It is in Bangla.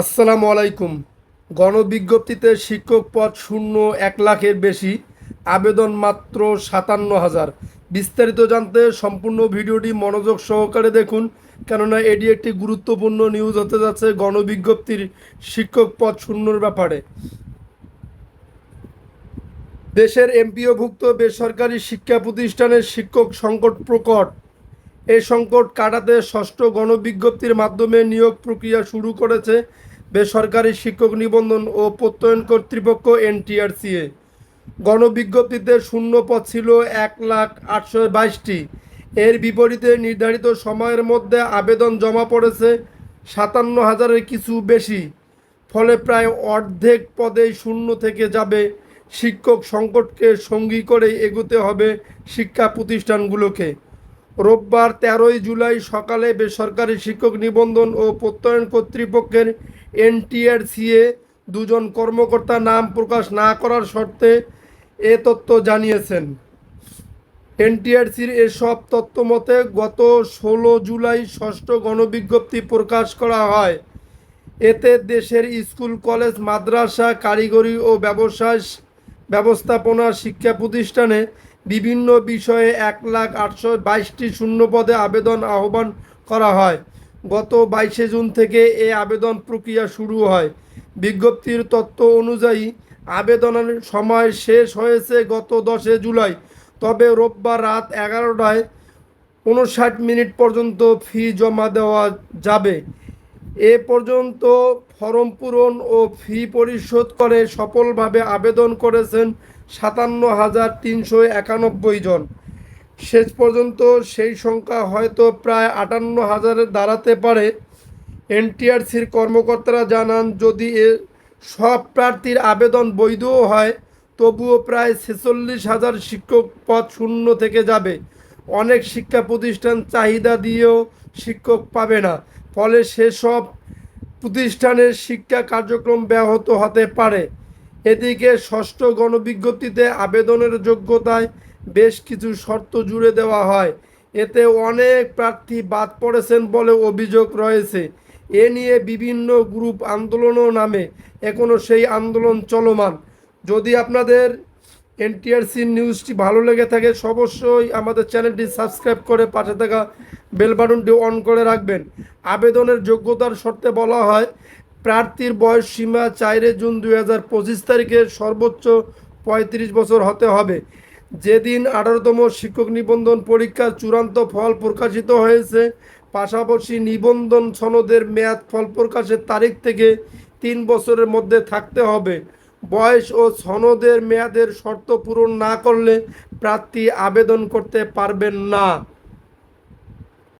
আসসালামু আলাইকুম। গণবিজ্ঞপ্তিতে শিক্ষক পদ শূন্য এক লাখের বেশি, আবেদন মাত্র সাতান্ন হাজার। বিস্তারিত জানতে সম্পূর্ণ ভিডিওটি মনোযোগ সহকারে দেখুন, কেননা এটি একটি গুরুত্বপূর্ণ নিউজ হতে যাচ্ছে গণবিজ্ঞপ্তির শিক্ষক পদ শূন্যর ব্যাপারে। দেশের এমপিওভুক্ত বেসরকারি শিক্ষা প্রতিষ্ঠানের শিক্ষক সংকট প্রকট। এই সংকট কাটাতে ষষ্ঠ গণবিজ্ঞপ্তির মাধ্যমে নিয়োগ প্রক্রিয়া শুরু করেছে বেসরকারি শিক্ষক নিবন্ধন ও প্রত্যয়ন কর্তৃপক্ষ এনটিআরসিএ। গণবিজ্ঞপ্তিতে শূন্য পদ ছিল এক লাখ আটশো বাইশটি। এর বিপরীতে নির্ধারিত সময়ের মধ্যে আবেদন জমা পড়েছে সাতান্ন হাজারের কিছু বেশি। ফলে প্রায় অর্ধেক পদেই শূন্য থেকে যাবে। শিক্ষক সংকটকে সঙ্গী করে এগোতে হবে শিক্ষা প্রতিষ্ঠানগুলোকে। রোববার তেরোই জুলাই সকালে বেসরকারি শিক্ষক নিবন্ধন ও প্রত্যয়ন কর্তৃপক্ষের এনটিআরসিএ দুজন কর্মকর্তা নাম প্রকাশ না করার শর্তে এ তথ্য জানিয়েছেন। এনটিআরসির এসব তথ্য মতে গত ষোলো জুলাই ষষ্ঠ গণবিজ্ঞপ্তি প্রকাশ করা হয়। এতে দেশের স্কুল, কলেজ, মাদ্রাসা, কারিগরি ও ব্যবসায় ব্যবস্থাপনা শিক্ষা প্রতিষ্ঠানে বিভিন্ন বিষয়ে এক লাখ আটশো বাইশটি শূন্য পদে আবেদন আহ্বান করা হয়। গত বাইশে জুন থেকে এ আবেদন প্রক্রিয়া শুরু হয়। বিজ্ঞপ্তির তথ্য অনুযায়ী, আবেদনের সময় শেষ হয়েছে গত দশে জুলাই, তবে রোববার রাত এগারোটায় উনষাট মিনিট পর্যন্ত ফি জমা দেওয়া যাবে। এ পর্যন্ত ফর্ম পূরণ ও ফি পরিশোধ করে সফলভাবে আবেদন করেছেন সাতান্ন হাজার তিনশো একানব্বই জন। শেষ পর্যন্ত সেই সংখ্যা হয়তো প্রায় আটান্ন হাজারে দাঁড়াতে পারে। এনটিআরসির কর্মকর্তারা জানান, যদি এ সব প্রার্থীর আবেদন বৈধও হয়, তবুও প্রায় ছেচল্লিশ হাজার শিক্ষক পদ শূন্য থেকে যাবে। অনেক শিক্ষা প্রতিষ্ঠান চাহিদা দিয়েও শিক্ষক পাবে না। ফলে সেসব প্রতিষ্ঠানের শিক্ষা কার্যক্রম ব্যাহত হতে পারে। এদিকে ষষ্ঠ গণবিজ্ঞপ্তিতে আবেদনের যোগ্যতায় বেশ কিছু শর্ত জুড়ে দেওয়া হয়। এতে অনেক প্রার্থী বাদ পড়েছেন বলে অভিযোগ রয়েছে। এ নিয়ে বিভিন্ন গ্রুপ আন্দোলনও নামে। এখনও সেই আন্দোলন চলমান। যদি আপনাদের এনটিআরসি নিউজটি ভালো লেগে থাকে, অবশ্যই আমাদের চ্যানেলটি সাবস্ক্রাইব করে পাশে থাকা বেল বাটনটি অন করে রাখবেন। আবেদনের যোগ্যতার শর্তে বলা হয়, প্রার্থীর বয়স সীমা চারে জুন দুই হাজার পঁচিশ তারিখে সর্বোচ্চ পঁয়ত্রিশ বছর হতে হবে। যেদিন আঠারোতম শিক্ষক নিবন্ধন পরীক্ষার চূড়ান্ত ফল প্রকাশিত হয়েছে, পাশাপাশি নিবন্ধন সনদের মেয়াদ ফল প্রকাশের তারিখ থেকে তিন বছরের মধ্যে থাকতে হবে। বয়স ও সনদের মেয়াদের শর্ত পূরণ না করলে প্রার্থী আবেদন করতে পারবেন না।